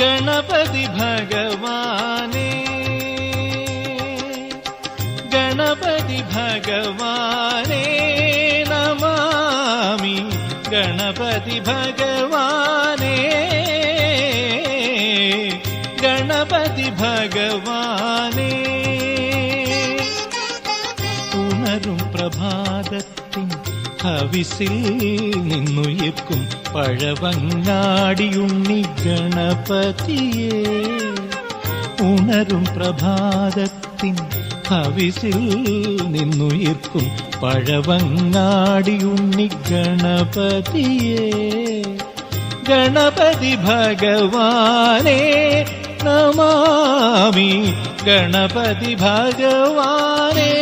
गणपति भगवाने। गणपति भगवाने नमामि। गणपति भगवाने। गणपति भगवाने। पुनरुं प्रभादत् ഹവിസിൽ നിന്നുയർക്കും പഴവങ്ങാടിയുണ്ണി ഗണപതിയെ. ഉണരും പ്രഭാതത്തിൻ ഹവിസിൽ നിന്നുയർക്കും പഴവങ്ങാടിയുണ്ണി ഗണപതിയെ. ഗണപതി ഭഗവാനേ നമാമി. ഗണപതി ഭഗവാനേ.